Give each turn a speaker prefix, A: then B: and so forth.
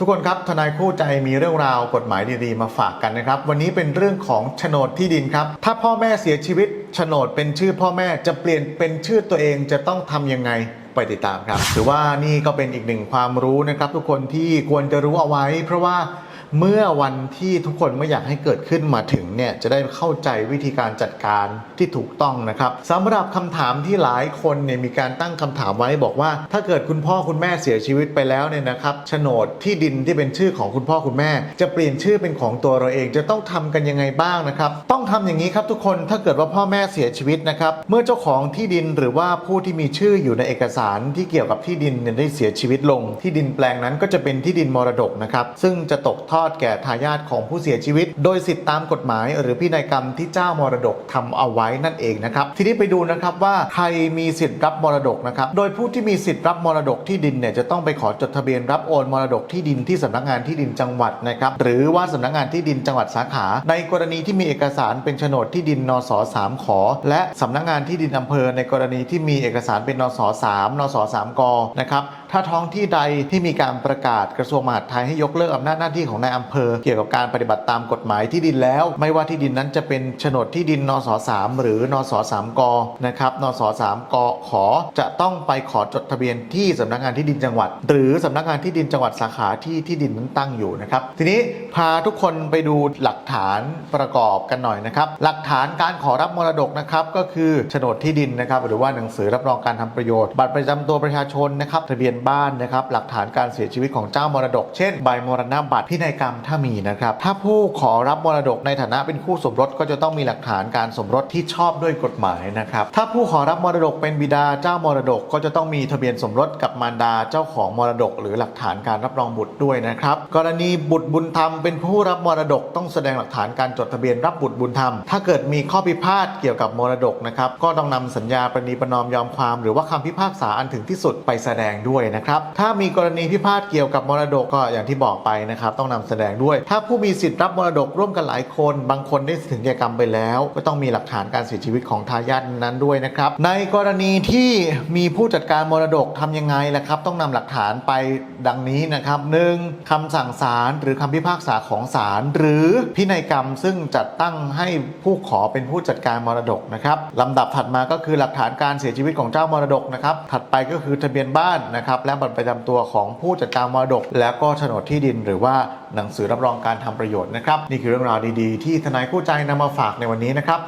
A: ทุกคนครับทนายคู่ใจมีเรื่องราวกฎหมายดีๆ มาฝากกันนะครับ วันนี้เป็นเรื่องของโฉนดที่ดินครับ ถ้าพ่อแม่เสียชีวิตโฉนดเป็นชื่อพ่อแม่จะเปลี่ยนเป็นชื่อตัวเองจะต้องทำยังไงไปติดตามครับถือว่านี่ก็เป็นอีกหนึ่งความรู้นะครับ ทุกคนที่ควรจะรู้เอาไว้ เพราะว่า เมื่อวันที่ทุกคนไม่อยากให้เกิดขึ้นมาถึงเนี่ยจะได้เข้าใจวิธีการจัดการที่ถูกต้องนะครับสำหรับคำถามที่หลายคนเนี่ยมีการตั้งคำถามไว้บอกว่า ถ้าเกิดคุณพ่อคุณแม่เสียชีวิตไปแล้วเนี่ยนะครับโฉนดที่ดินที่เป็นชื่อของคุณพ่อคุณแม่ จะเปลี่ยนชื่อเป็นของตัวเราเองจะต้องทำกันยังไงบ้างนะครับต้องทำอย่างนี้ครับทุกคนถ้าเกิดว่าพ่อแม่เสียชีวิตนะครับเมื่อเจ้าของที่ดินหรือว่าผู้ที่มีชื่ออยู่ในเอกสารที่เกี่ยวกับที่ดินเนี่ยได้เสียชีวิตลง ที่ดินแปลงนั้นก็จะเป็นที่ดินมรดกนะครับซึ่งจะตกทอดแก่ทายาทของผู้เสียชีวิต โดยสิทธิตามกฎหมาย หรือพินัยกรรมที่เจ้ามรดกทำเอาไว้นั่นเองนะครับ ทีนี้ไปดูนะครับว่าใครมีสิทธิ์รับมรดกนะครับ โดยผู้ที่มีสิทธิ์รับมรดกที่ดินเนี่ยจะต้องไปขอจดทะเบียนรับโอนมรดกที่ดินที่สำนักงานที่ดินจังหวัดนะครับ หรือว่าสำนักงานที่ดินจังหวัดสาขา ในกรณีที่มีเอกสารเป็นโฉนดที่ดินนสสามขอ และสำนักงานที่ดินอำเภอ ในกรณีที่มีเอกสารเป็นนสสามนสสามกนะครับ ถ้าท้องที่ใดที่มีการประกาศกระทรวงมหาดไทยให้ยกเลิกอำนาจหน้าที่ของนายอำเภอ เกี่ยวกับการปฏิบัติตามกฎหมายที่ดินแล้ว ไม่ว่าที่ดินนั้นจะเป็นโฉนดที่ดินนสสามหรือนสสามกนะครับนสสามกขอจะต้องไปขอจดทะเบียนที่สำนักงานที่ดินจังหวัด หรือสำนักงานที่ดินจังหวัดสาขาที่ที่ดินนั้นตั้งอยู่นะครับ ทีนี้พาทุกคนไปดูหลักฐานประกอบกันหน่อยนะครับ หลักฐานการขอรับมรดกนะครับก็คือโฉนดที่ดินนะครับ หรือว่าหนังสือรับรองการทำประโยชน์ บัตรประจำตัวประชาชนนะครับ ทะเบียนบ้านนะครับ หลักฐานการเสียชีวิตของเจ้ามรดก เช่นใบมรณบัตรพินัยกรรมถ้ามีนะครับ ถ้าผู้ขอรับมรดกในฐานะเป็นคู่สมรสก็จะต้องมีหลักฐานการสมรสที่ชอบด้วยกฎหมายนะครับ ถ้าผู้ขอรับมรดกเป็นบิดาเจ้ามรดกก็จะต้องมีทะเบียนสมรสกับมารดาเจ้าของมรดก หรือหลักฐานการรับรองบุตรด้วยนะครับ กรณีบุตรบุญธรรมเป็นผู้รับมรดกต้องแสดงหลักฐานการจดทะเบียนรับบุตรบุญธรรม ถ้าเกิดมีข้อพิพาทเกี่ยวกับมรดกนะครับก็ต้องนำสัญญาประนีประนอมยอมความ หรือว่าคำพิพากษาอันถึงที่สุดไปแสดงด้วยนะครับถ้ามีกรณีพิพาทเกี่ยวกับมรดกก็อย่างที่บอกไปนะครับต้องนำแสดงด้วย ถ้าผู้มีสิทธิ์รับมรดกร่วมกันหลายคน บางคนได้ถึงแก่กรรมไปแล้ว ก็ต้องมีหลักฐานการเสียชีวิตของทายาทนั้นด้วยนะครับในกรณีที่มีผู้จัดการมรดกทำยังไงล่ะครับ ต้องนำหลักฐานไปดังนี้นะครับหนึ่งคำสั่งศาลหรือคำพิพากษาของศาลหรือพินัยกรรมซึ่งจัดตั้งให้ผู้ขอเป็นผู้จัดการมรดกนะครับลำดับถัดมาก็คือหลักฐานการเสียชีวิตของเจ้ามรดกนะครับถัดไปก็คือทะเบียนบ้านนะครับและบัตรประจำตัวของผู้จัดการมรดก แล้วก็โฉนดที่ดินหรือว่า หนังสือรับรองการทำประโยชน์นะครับ นี่คือเรื่องราวดีๆ ที่ทนายคู่ใจนำมาฝากในวันนี้นะครับ